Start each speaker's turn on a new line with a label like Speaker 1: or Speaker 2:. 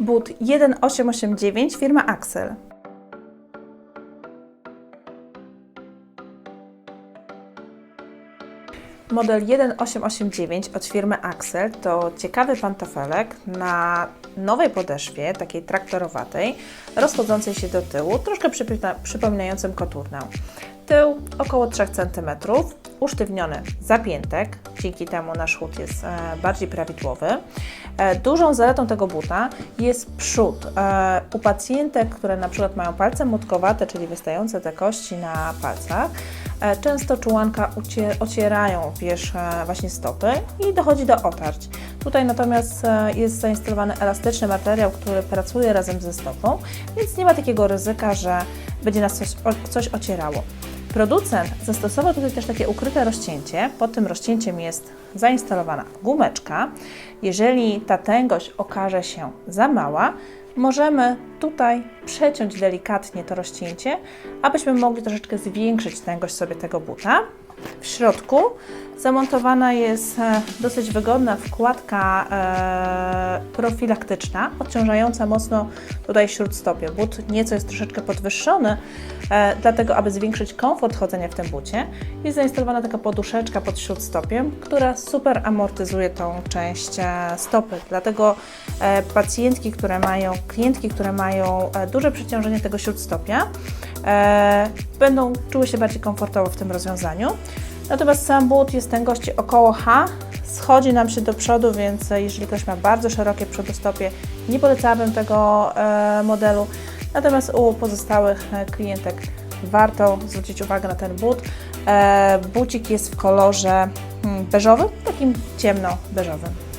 Speaker 1: But 1889 firma Axel. Model 1889 od firmy Axel to ciekawy pantofelek na nowej podeszwie, takiej traktorowatej, rozchodzącej się do tyłu, troszkę przypomina- przypominającym koturnę. Tył około 3 cm, usztywniony zapiętek, dzięki temu nasz chód jest e, bardziej prawidłowy. E, dużą zaletą tego buta jest przód. E, u pacjentek, które na przykład mają palce mutkowate, czyli wystające te kości na palcach, często czułanka ocierają wierzch właśnie stopy i dochodzi do otarć. Tutaj natomiast jest zainstalowany elastyczny materiał, który pracuje razem ze stopą, więc nie ma takiego ryzyka, że będzie nas coś, coś ocierało. Producent zastosował tutaj też takie ukryte rozcięcie. Pod tym rozcięciem jest zainstalowana gumeczka. Jeżeli ta tęgość okaże się za mała, możemy tutaj przeciąć delikatnie to rozcięcie, abyśmy mogli troszeczkę zwiększyć tęgość sobie tego buta. W środku zamontowana jest e, dosyć wygodna wkładka e, profilaktyczna, odciążająca mocno tutaj śródstopie. But nieco jest troszeczkę podwyższony, e, dlatego aby zwiększyć komfort chodzenia w tym bucie, jest zainstalowana taka poduszeczka pod śródstopiem, która super amortyzuje tą część stopy. Dlatego pacjentki, które mają, klientki, które mają duże przeciążenie tego śródstopia, będą czuły się bardziej komfortowo w tym rozwiązaniu. Natomiast sam but jest tęgości około H, schodzi nam się do przodu, więc jeżeli ktoś ma bardzo szerokie przodostopie, nie polecałabym tego e, modelu. Natomiast u pozostałych e, klientek warto zwrócić uwagę na ten but. E, bucik jest w kolorze mm, beżowym, takim ciemno-beżowym.